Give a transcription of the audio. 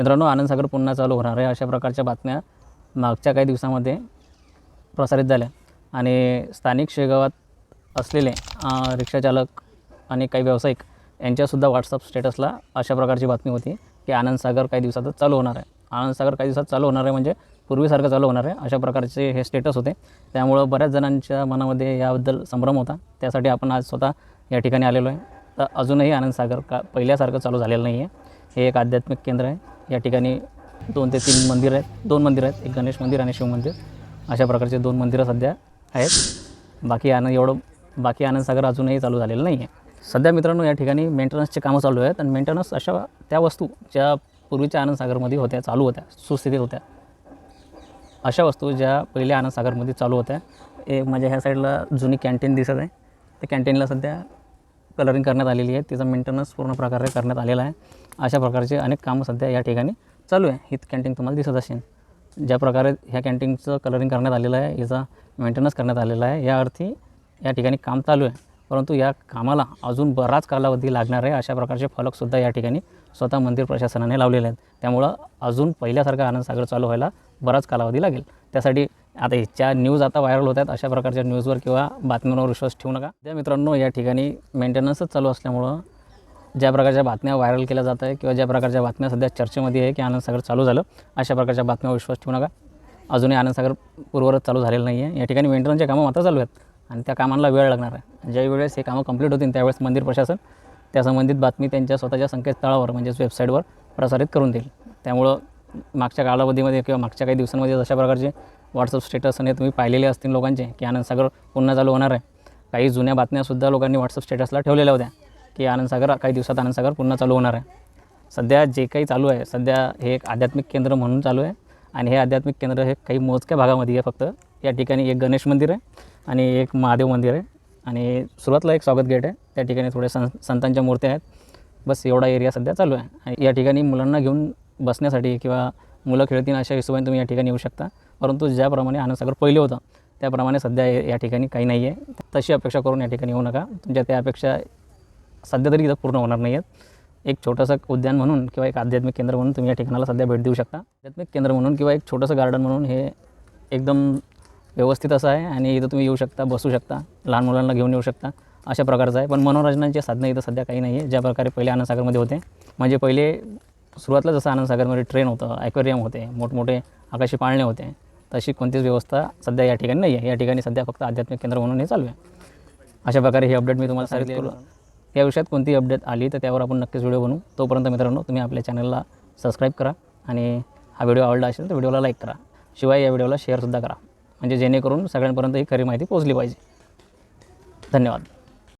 मित्रांनो आनंदसागर पुन्हा चालू होणार आहे. अशा प्रकारच्या बातम्या मागच्या काही दिवसामध्ये प्रसारित झाल्या. आणि स्थानिक शेगावात असलेले रिक्षाचालक आणि काही व्यावसायिक यांच्यासुद्धा व्हॉट्सअप स्टेटसला अशा प्रकारची बातमी होती की आनंदसागर काही दिवसातच चालू होणार आहे. आनंदसागर काही दिवसात चालू होणार आहे म्हणजे पूर्वीसारखं चालू होणार आहे अशा प्रकारचे हे स्टेटस होते. त्यामुळं बऱ्याच जणांच्या मनामध्ये याबद्दल संभ्रम होता. त्यासाठी आपण आज स्वतः या ठिकाणी आलेलो आहे. तर अजूनही आनंदसागर का पहिल्यासारखं चालू झालेलं नाही आहे हे एक आध्यात्मिक केंद्र आहे. या ठिकाणी दोन ते तीन मंदिर आहेत. दोन मंदिर आहेत. एक गणेश मंदिर आणि शिवमंदिर अशा प्रकारचे दोन मंदिरं सध्या आहेत. बाकी आनंद एवढं बाकी आनंदसागर अजूनही चालू झालेलं नाही आहे सध्या मित्रांनो या ठिकाणी मेंटेनन्सचे कामं चालू आहेत आणि मेंटेनन्स अशा त्या वस्तू ज्या पूर्वीच्या आनंदसागरमध्ये होत्या चालू होत्या सुस्थितीत होत्या. अशा वस्तू ज्या पहिल्या आनंदसागरमध्ये चालू होत्या. एक माझ्या ह्या साईडला जुनी कॅन्टीन दिसत आहे. त्या कॅन्टीनला सध्या कलरिंग करण्यात आलेली आहे. तिचा मेंटेनन्स पूर्ण प्रकारे करण्यात आलेला आहे. अशा प्रकारचे अनेक कामं सध्या या ठिकाणी चालू आहे. ही कॅन्टीन तुम्हाला दिसत असेल. ज्या प्रकारे ह्या कॅन्टीनचं कलरिंग करण्यात आलेलं आहे याचा मेंटेनन्स करण्यात आलेला आहे. या अर्थी या ठिकाणी काम चालू आहे. परंतु या कामाला अजून बराच कालावधी लागणार आहे. अशा प्रकारचे फलकसुद्धा या ठिकाणी स्वतः मंदिर प्रशासनाने लावलेले आहेत. त्यामुळं अजून पहिल्यासारखा आनंदसागर चालू व्हायला बराच कालावधी लागेल. त्यासाठी आता ह्याच्या न्यूज आता व्हायरल होत आहेत अशा प्रकारच्या न्यूजवर किंवा बातम्यांवर विश्वास ठेवू नका. त्या मित्रांनो या ठिकाणी मेंटेनन्सच चालू असल्यामुळं ज्या प्रकारच्या बातम्या व्हायरल केल्या जात आहे किंवा ज्या प्रकारच्या बातम्या सध्या चर्चेमध्ये आहे की आनंदसागर चालू झालं अशा प्रकारच्या बातम्यावर विश्वास ठेवू नका. अजूनही आनंदसागर पूर्वरच चालू झालेलं नाही आहे या ठिकाणी मेंटेनन्सचे कामं मात्र चालू आहेत आणि त्या कामांना वेळ लागणार आहे. ज्या वेळेस हे कामं कंप्लीट होतील त्यावेळेस मंदिर प्रशासन त्या संबंधित बातमी त्यांच्या स्वतःच्या संकेतस्थळावर म्हणजेच वेबसाईटवर प्रसारित करून देईल. त्यामुळं मागच्या कालावधीमध्ये किंवा मागच्या काही दिवसांमध्ये अशा प्रकारचे व्हॉट्सअप स्टेटस आणि तुम्ही पाहिलेले असतील लोकांचे की आनंदसागर पुन्हा चालू होणार आहे. काही जुन्या बातम्यासुद्धा लोकांनी व्हॉट्सअप स्टेटसला ठेवलेल्या होत्या की आनंदसागर काही दिवसात आनंदसागर पुन्हा चालू होणार आहे. सध्या जे काही चालू आहे सध्या हे एक आध्यात्मिक केंद्र म्हणून चालू आहे आणि हे आध्यात्मिक केंद्र हे काही मोजक्या भागामध्ये आहे फक्त. या ठिकाणी एक गणेश मंदिर आहे आणि एक महादेव मंदिर आहे आणि सुरुवातला एक स्वागत गेट आहे. त्या ठिकाणी थोडे सं संतांच्या मूर्त्या आहेत. बस एवढा एरिया सध्या चालू आहे. आणि या ठिकाणी मुलांना घेऊन बसण्यासाठी किंवा मुलं खेळतील अशा हिशोबाने तुम्ही या ठिकाणी येऊ शकता. परंतु ज्याप्रमाणे आनंदसागर पहिले होतं त्याप्रमाणे सध्या या ठिकाणी काही नाही आहे तशी अपेक्षा करून या ठिकाणी येऊ नका. तुमच्या त्या अपेक्षा सध्या तरी इथं पूर्ण होणार नाही आहेत एक छोटंसं उद्यान म्हणून किंवा एक आध्यात्मिक केंद्र म्हणून तुम्ही या ठिकाणाला सध्या भेट देऊ शकता. आध्यात्मिक केंद्र म्हणून किंवा एक छोटंसं गार्डन म्हणून हे एकदम व्यवस्थित असं आहे आणि इथं तुम्ही येऊ शकता बसू शकता लहान मुलांना घेऊन येऊ शकता. अशा प्रकारचं आहे. पण मनोरंजनाची साधनं इथं सध्या काही नाही आहे ज्या प्रकारे पहिले आनंदसागरमध्ये होते. म्हणजे पहिले सुरुवातीला जसं आनंदसागरमध्ये ट्रेन होतं ॲक्वेरियम होते मोठमोठे आकाशी पाळणे होते तशी कोणतीच व्यवस्था सध्या या ठिकाणी नाही आहे या ठिकाणी सध्या फक्त आध्यात्मिक केंद्र म्हणून हे चालू आहे. अशा प्रकारे ही अपडेट मी तुम्हाला सांगितली या विषयात कोणती अपडेट आली तर त्यावर आपण नक्कीच व्हिडिओ बनवू. तोपर्यंत मित्रांनो तुम्ही आपल्या चॅनलला सबस्क्राईब करा आणि हा व्हिडिओ आवडला असेल तर व्हिडिओला लाईक करा. शिवाय या व्हिडिओला शेअरसुद्धा करा. म्हणजे जेणेकरून सगळ्यांपर्यंत ही खरी माहिती पोहोचली पाहिजे. धन्यवाद.